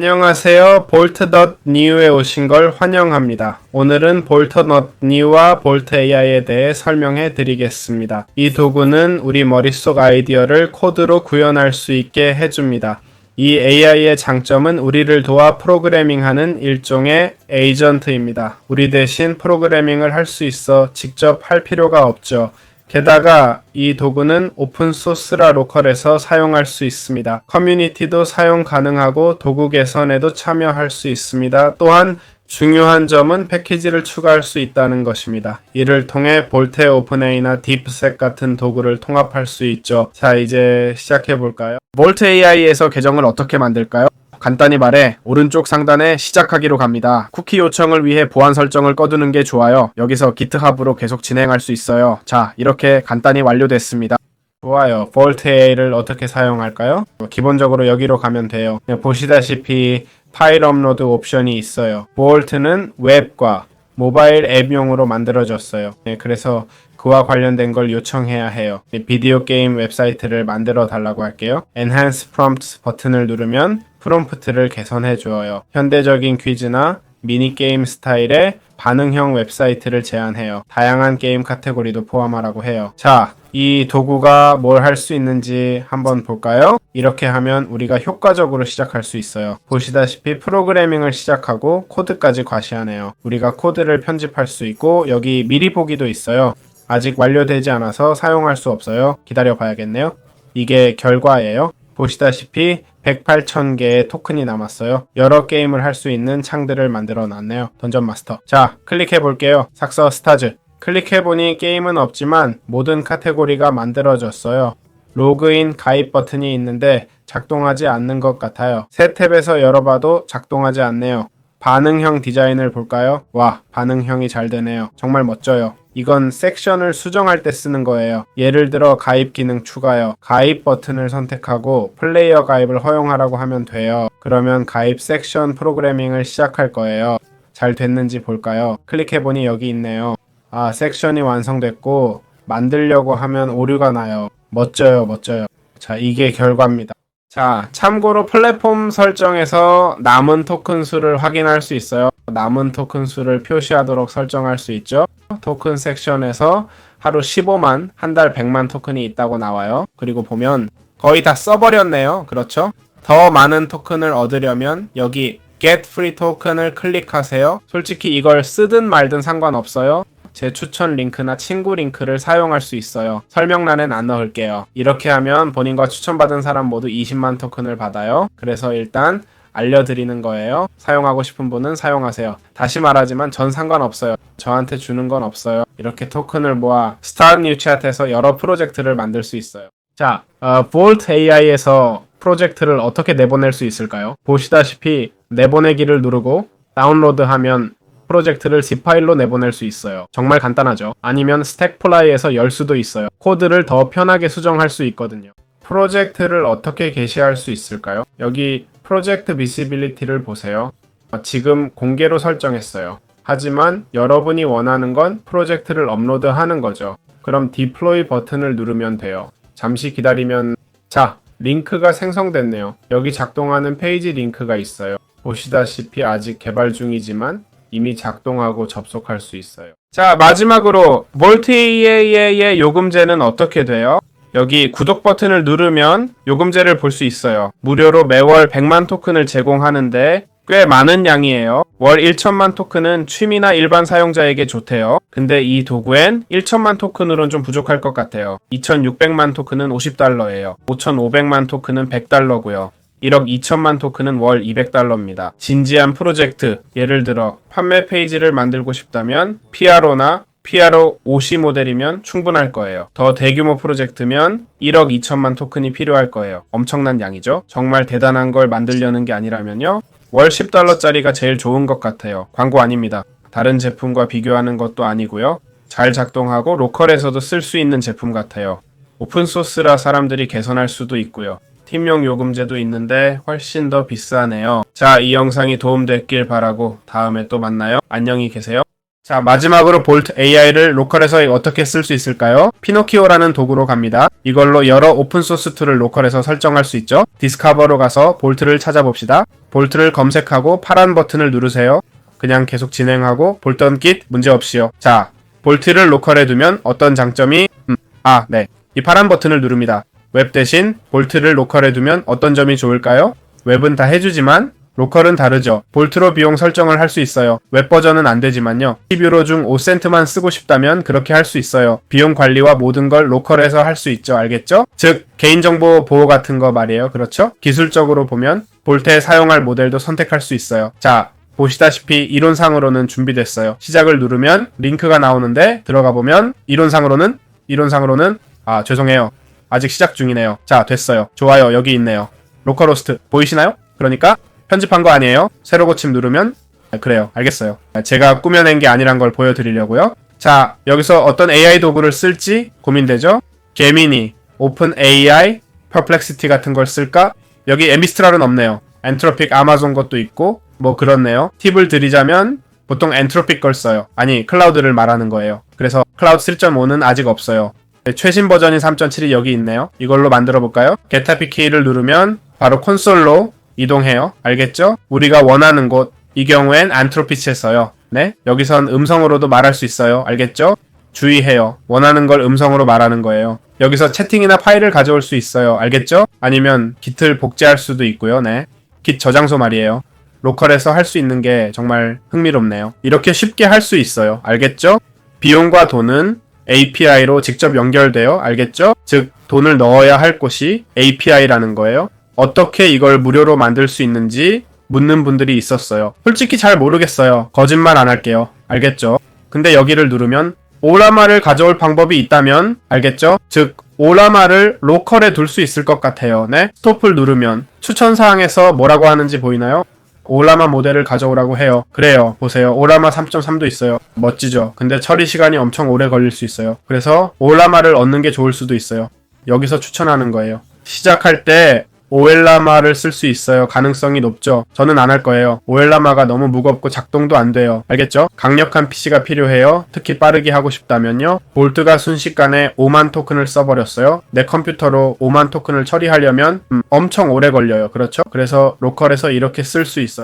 안녕하세요. 볼트.new에 오신 걸 환영합니다. 오늘은 볼트.new와 볼트 AI에 대해 설명해 드리겠습니다. 이 도구는 우리 머릿속 아이디어를 코드로 구현할 수 있게 해줍니다. 이 AI의 장점은 우리를 도와 프로그래밍하는 일종의 에이전트입니다. 우리 대신 프로그래밍을 할 수 있어 직접 할 필요가 없죠. 게다가 이 도구는 오픈소스라 로컬에서 사용할 수 있습니다. 커뮤니티도 사용 가능하고 도구 개선에도 참여할 수 있습니다. 또한 중요한 점은 패키지를 추가할 수 있다는 것입니다. 이를 통해 볼테 오픈AI나 딥색 같은 도구를 통합할 수 있죠. 자, 이제 시작해 볼까요? 볼트 AI에서 계정을 어떻게 만들까요? 간단히 말해 오른쪽 상단에 시작하기로 갑니다. 쿠키 요청을 위해 보안 설정을 꺼두는 게 좋아요. 여기서 기트합으로 계속 진행할 수 있어요. 자, 이렇게 간단히 완료됐습니다. 좋아요. 볼트 AI를 어떻게 사용할까요? 기본적으로 여기로 가면 돼요. 네, 보시다시피 파일 업로드 옵션이 있어요. 볼트는 웹과 모바일 앱용으로 만들어졌어요. 네, 그래서 그와 관련된 걸 요청해야 해요. 네, 비디오 게임 웹사이트를 만들어 달라고 할게요. Enhance Prompt 버튼을 누르면 프롬프트를 개선해 주어요. 현대적인 퀴즈나 미니게임 스타일의 반응형 웹사이트를 제안해요. 다양한 게임 카테고리도 포함하라고 해요. 자, 이 도구가 뭘 할 수 있는지 한번 볼까요? 이렇게 하면 우리가 효과적으로 시작할 수 있어요. 보시다시피 프로그래밍을 시작하고 코드까지 과시하네요. 우리가 코드를 편집할 수 있고 여기 미리 보기도 있어요. 아직 완료되지 않아서 사용할 수 없어요. 기다려 봐야겠네요. 이게 결과예요. 보시다시피 108,000개의 토큰이 남았어요. 여러 게임을 할 수 있는 창들을 만들어 놨네요. 던전 마스터. 자, 클릭해 볼게요. 삭서 스타즈. 클릭해보니 게임은 없지만 모든 카테고리가 만들어졌어요. 로그인 가입 버튼이 있는데 작동하지 않는 것 같아요. 새 탭에서 열어봐도 작동하지 않네요. 반응형 디자인을 볼까요? 와, 반응형이 잘 되네요. 정말 멋져요. 이건 섹션을 수정할 때 쓰는 거예요. 예를 들어 가입 기능 추가요. 가입 버튼을 선택하고 플레이어 가입을 허용하라고 하면 돼요. 그러면 가입 섹션 프로그래밍을 시작할 거예요. 잘 됐는지 볼까요? 클릭해보니 여기 있네요. 아, 섹션이 완성됐고 만들려고 하면 오류가 나요. 멋져요, 멋져요. 자, 이게 결과입니다. 자, 참고로 플랫폼 설정에서 남은 토큰 수를 확인할 수 있어요. 남은 토큰 수를 표시하도록 설정할 수 있죠. 토큰 섹션에서 하루 15만, 한 달 100만 토큰이 있다고 나와요. 그리고 보면 거의 다 써버렸네요. 그렇죠? 더 많은 토큰을 얻으려면 여기 Get Free 토큰을 클릭하세요. 솔직히 이걸 쓰든 말든 상관없어요. 제 추천 링크나 친구 링크를 사용할 수 있어요. 설명란엔 안 넣을게요. 이렇게 하면 본인과 추천받은 사람 모두 20만 토큰을 받아요. 그래서 일단 알려드리는 거예요. 사용하고 싶은 분은 사용하세요. 다시 말하지만 전 상관없어요. 저한테 주는 건 없어요. 이렇게 토큰을 모아 스타트 뉴챗에서 여러 프로젝트를 만들 수 있어요. 자, 어, Volt AI에서 프로젝트를 어떻게 내보낼 수 있을까요? 보시다시피 내보내기를 누르고 다운로드하면 프로젝트를 zip 파일로 내보낼 수 있어요. 정말 간단하죠. 아니면 스택플라이에서 열 수도 있어요. 코드를 더 편하게 수정할 수 있거든요. 프로젝트를 어떻게 게시할 수 있을까요? 여기 프로젝트 비시빌리티를 보세요. 어, 지금 공개로 설정했어요. 하지만 여러분이 원하는 건 프로젝트를 업로드 하는 거죠. 그럼 디플로이 버튼을 누르면 돼요. 잠시 기다리면 자, 링크가 생성됐네요. 여기 작동하는 페이지 링크가 있어요. 보시다시피 아직 개발 중이지만 이미 작동하고 접속할 수 있어요. 자, 마지막으로 몰티A의 요금제는 어떻게 돼요? 여기 구독 버튼을 누르면 요금제를 볼 수 있어요. 무료로 매월 100만 토큰을 제공하는데 꽤 많은 양이에요. 월 1천만 토큰은 취미나 일반 사용자에게 좋대요. 근데 이 도구엔 1천만 토큰으로는 좀 부족할 것 같아요. 2,600만 토큰은 50달러예요. 5,500만 토큰은 100달러고요. 1억 2천만 토큰은 월 200달러입니다. 진지한 프로젝트, 예를 들어 판매 페이지를 만들고 싶다면 PRO나 PRO 50 모델이면 충분할 거예요. 더 대규모 프로젝트면 1억 2천만 토큰이 필요할 거예요. 엄청난 양이죠? 정말 대단한 걸 만들려는 게 아니라면요. 월 10달러짜리가 제일 좋은 것 같아요. 광고 아닙니다. 다른 제품과 비교하는 것도 아니고요. 잘 작동하고 로컬에서도 쓸 수 있는 제품 같아요. 오픈소스라 사람들이 개선할 수도 있고요. 팀용 요금제도 있는데 훨씬 더 비싸네요. 자, 이 영상이 도움됐길 바라고 다음에 또 만나요. 안녕히 계세요. 자, 마지막으로 볼트 AI를 로컬에서 어떻게 쓸 수 있을까요? 피노키오라는 도구로 갑니다. 이걸로 여러 오픈소스 툴을 로컬에서 설정할 수 있죠. 디스커버로 가서 볼트를 찾아봅시다. 볼트를 검색하고 파란 버튼을 누르세요. 그냥 계속 진행하고 볼턴깃 문제없이요. 자, 볼트를 로컬에 두면 어떤 장점이 음, 아, 네. 이 파란 버튼을 누릅니다. 웹 대신 볼트를 로컬에 두면 어떤 점이 좋을까요? 웹은 다 해주지만 로컬은 다르죠. 볼트로 비용 설정을 할 수 있어요. 웹 버전은 안 되지만요. 10유로 중 5센트만 쓰고 싶다면 그렇게 할 수 있어요. 비용 관리와 모든 걸 로컬에서 할 수 있죠. 알겠죠? 즉, 개인정보 보호 같은 거 말이에요. 그렇죠? 기술적으로 보면 볼트에 사용할 모델도 선택할 수 있어요. 자, 보시다시피 이론상으로는 준비됐어요. 시작을 누르면 링크가 나오는데 들어가 보면 이론상으로는 이론상으로는 아 죄송해요. 아직 시작 중이네요. 자 됐어요. 좋아요 여기 있네요. 로컬호스트 보이시나요? 그러니까 편집한 거 아니에요. 새로 고침 누르면 아, 그래요. 알겠어요. 제가 꾸며낸 게 아니란 걸 보여드리려고요. 자 여기서 어떤 AI 도구를 쓸지 고민되죠? 게미니, 오픈 AI, 퍼플렉시티 같은 걸 쓸까? 여기 에미스트랄은 없네요. 엔트로픽 아마존 것도 있고 뭐 그렇네요. 팁을 드리자면 보통 엔트로픽 걸 써요. 아니 클라우드를 말하는 거예요. 그래서 클라우드 3.5는 아직 없어요. 네, 최신 버전인 3.7이 여기 있네요. 이걸로 만들어 볼까요? 게타피 키를 누르면 바로 콘솔로 이동해요. 알겠죠? 우리가 원하는 곳, 이 경우엔 안트로피치에 써요. 네? 여기선 음성으로도 말할 수 있어요. 알겠죠? 주의해요. 원하는 걸 음성으로 말하는 거예요. 여기서 채팅이나 파일을 가져올 수 있어요. 알겠죠? 아니면 깃을 복제할 수도 있고요. 네. 깃 저장소 말이에요. 로컬에서 할 수 있는 게 정말 흥미롭네요. 이렇게 쉽게 할 수 있어요. 알겠죠? 비용과 돈은 API로 직접 연결돼요. 알겠죠? 즉, 돈을 넣어야 할 곳이 API라는 거예요. 어떻게 이걸 무료로 만들 수 있는지 묻는 분들이 있었어요. 솔직히 잘 모르겠어요. 거짓말 안 할게요. 알겠죠? 근데 여기를 누르면 오라마를 가져올 방법이 있다면 알겠죠? 즉 오라마를 로컬에 둘 수 있을 것 같아요. 네? 스톱을 누르면 추천 사항에서 뭐라고 하는지 보이나요? 오라마 모델을 가져오라고 해요. 그래요. 보세요. 오라마 3.3도 있어요. 멋지죠? 근데 처리 시간이 엄청 오래 걸릴 수 있어요. 그래서 오라마를 얻는 게 좋을 수도 있어요. 여기서 추천하는 거예요. 시작할 때 오엘라마를 쓸 수 있어요. 가능성이 높죠. 저는 안 할 거예요. 오엘라마가 너무 무겁고 작동도 안 돼요. 알겠죠? 강력한 PC가 필요해요. 특히 빠르게 하고 싶다면요. 볼트가 순식간에 5만 토큰을 써버렸어요. 내 컴퓨터로 5만 토큰을 처리하려면 음, 엄청 오래 걸려요. 그렇죠? 그래서 로컬에서 이렇게 쓸 수 있어요.